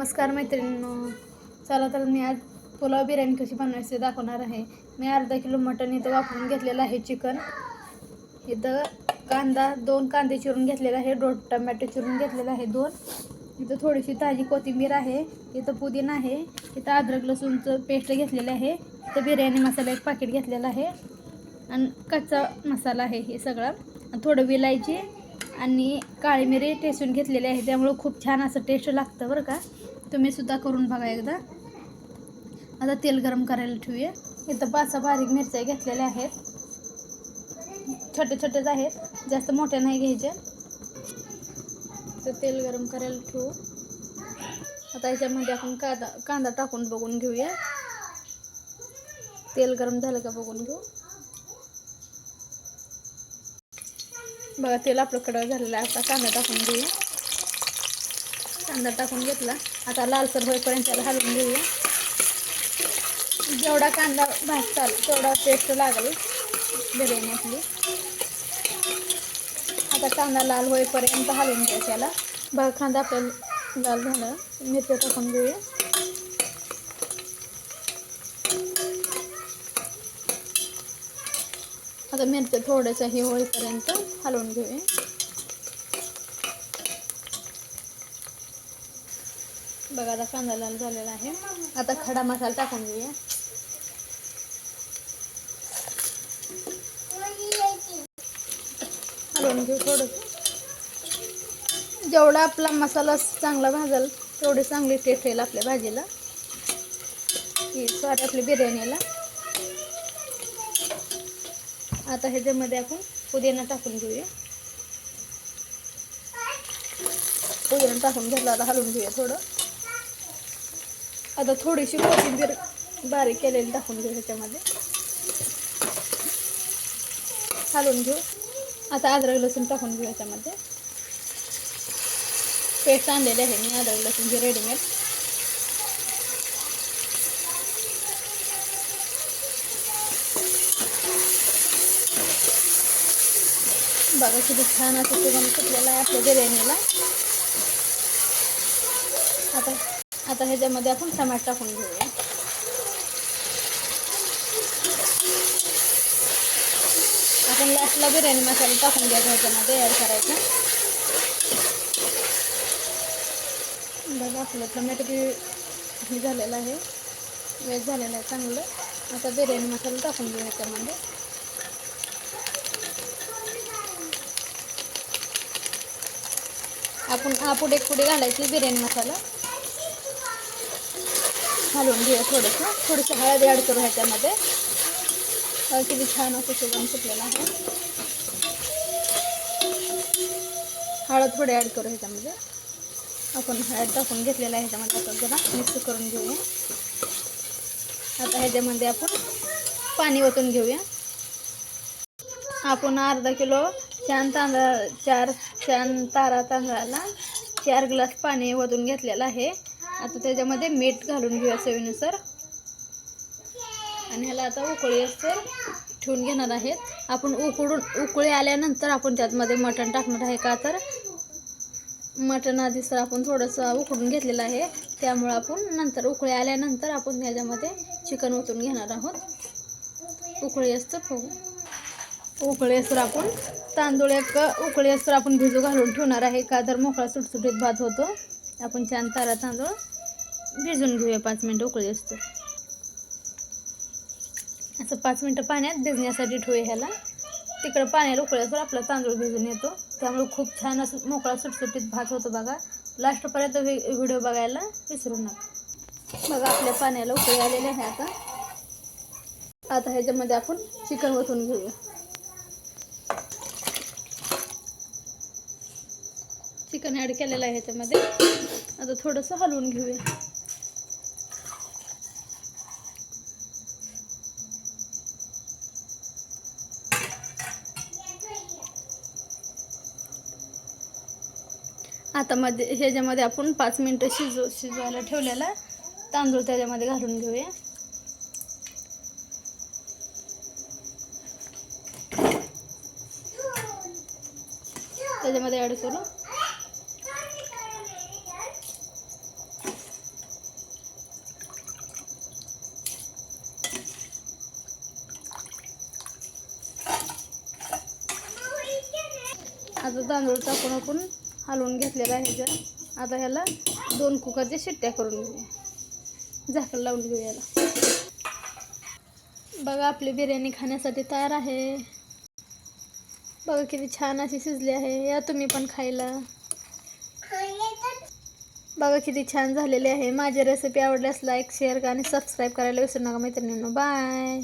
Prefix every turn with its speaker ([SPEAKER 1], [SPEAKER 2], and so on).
[SPEAKER 1] नमस्कार मैत्रिणींनो. चला तर मी आज पुलाव बिर्याणी कशी बनवायची ते दाखवणार आहे. मी अर्धा किलो मटण इथं वापरून घेतलेलं आहे चिकन. इथं कांदा दोन कांदे चिरून घेतलेला आहे. दोन टमॅटो चिरून घेतलेला आहे दोन. इथं थोडीशी ताजी कोथिंबीर आहे. इथं पुदिना आहे. इथं अद्रक लसूणचं पेस्ट घेतलेलं आहे. इथं बिर्याणी मसाला एक पाकिट घेतलेला आहे. आणि कच्चा मसाला आहे हे सगळं. थोडं विलायची आणि काळी मिरी टेसून घेतलेली आहे. त्यामुळं खूप छान असं टेस्ट लागतं बरं का. तुम्ही सुद्धा करून बघा एकदा. आता तेल गरम करायला ठेवूया. इथं पाच सहा बारीक मिरच्या घेतलेल्या आहेत. छोटे छोटेच आहेत. जास्त मोठ्या नाही घ्यायच्या तर तेल गरम करायला ठेवू. आता याच्यामध्ये आपण कांदा कांदा टाकून बघून घेऊया. तेल गरम झालं का बघून घेऊ. बघा तेल आपलं कडक झालेलं आहे. आता कांदा टाकून घेऊया कांदा टाकून घेतला. आता लालसर होईपर्यंत त्याला हलवून घेऊया. जेवढा कांदा भाजताल तेवढा टेस्ट लागेल. बिर्याणीतली आता कांदा लाल होईपर्यंत हलवून घ्या त्याला. बघा कांदा आपल्याला लाल झाला. मिरच्या टाकून घेऊया. आता मिरच्या थोड्याशा हे होईपर्यंत हलवून घेऊया. बघा आता कांदा लाल झालेला आहे. आता खडा मसाला टाकून घेऊया. हलवून घेऊ थोडं. जेवढा आपला मसाला चांगला भाजल तेवढी चांगली टेस्ट येईल आपल्या भाजीला. ही सॉरी आपल्या बिर्याणीला. आता ह्याच्यामध्ये आपण पुदिना टाकून घेऊया. पुदिना टाकून घेतला आता हलवून घेऊया थोडं. आता थोडीशी कोथिंबीर बारीक केलेली टाकून घेऊ ह्याच्यामध्ये हालून घेऊ. आता अद्रक लसूण टाकून घेऊ ह्याच्यामध्ये पेस्ट आणलेली आहे मी अद्रक लसूणची रेडीमेड बघा किती छान असं सुगंध सुटलेला आहे आपल्या बिर्याणीला. आता आता ह्याच्यामध्ये आपण टमाट टाकून घेऊया आपण लास्टला बिर्याणी मसाला टाकून घ्यायचा ह्याच्यामध्ये ॲड करायचा. बघा आपलं टमॅटो बी हे झालेलं आहे. वेज झालेलं आहे चांगलं. आता बिर्याणी मसाला टाकून घेऊ ह्याच्यामध्ये. आपण हा पुढे पुढे घालायची बिर्याणी मसाला. घालून घेऊया थोडंसं. थोडंसं हळद ॲड करू ह्याच्यामध्ये. किती छान असं सुगंध सुटलेला आहे. हळद थोडी ॲड करू ह्याच्यामध्ये. आपण हळद टाकून घेतलेला आहे ह्याच्यामध्ये आपण जरा मिक्स करून घेऊया. आता ह्याच्यामध्ये आपण पाणी ओतून घेऊया. आपण अर्धा किलो छान तांदळा चार छान तारा तांदळाला चार ग्लास पाणी ओतून घेतलेलं आहे. आता त्याच्यामध्ये मीठ घालून घेऊया चवीनुसार. आणि ह्याला आता उकळी असतं. ठेवून घेणार आहेत आपण उकडून उकळी आल्यानंतर आपण त्यातमध्ये मटण टाकणार आहे का तर? मटण आधीच सर आपण थोडंसं उकडून घेतलेलं आहे. त्यामुळं आपण नंतर उकळी आल्यानंतर आपण ह्याच्यामध्ये चिकन ओतून घेणार आहोत. उकळी असतं फुग उकळी असतं आपण तांदूळ एक उकळी असतं आपण भिजू घालून ठेवणार आहे. का तर मोकळा सुटसुटीत भात होतो. आपण छान तारा तांदूळ भिजून घेऊया. पाच मिनटं उकळी असतो. असं पाच मिनटं पाण्यात भिजण्यासाठी ठेवूया ह्याला. तिकडं पाण्याला असतो आपला तांदूळ भिजून येतो. त्यामुळे खूप छान असं मोकळा सुटसुटीत भात होतो बघा. लास्टपर्यंत व्हि व्हिडिओ बघायला विसरू नका. बघा आपल्या पाण्याला उकळी आलेले आहे आता. आता ह्याच्यामध्ये आपण चिकन ओतून घेऊया. चिकन ॲड केलेलं आहे ह्याच्यामध्ये आता थोडंसं हलवून घेऊया. आता मध्ये ह्याच्यामध्ये आपण पाच मिनटं शिजव शिजवायला ठेवलेला तांदूळ त्याच्यामध्ये घालून घेऊया. त्याच्यामध्ये ॲड करू. आता तांदूळ टाकून आपण हलवून घेतलेला आहे जर. आता ह्याला दोन कुकरच्या शिट्ट्या करून घेऊया. झाकण लावून घेऊ याला. बघा आपली बिर्याणी खाण्यासाठी तयार आहे. बघा किती छान अशी शिजली आहे. या तुम्ही पण खायला. बघा किती छान झालेली आहे. माझी रेसिपी आवडल्यास लाईक शेअर आणि सबस्क्राईब करायला विसरू नका मैत्रिणींनो. बाय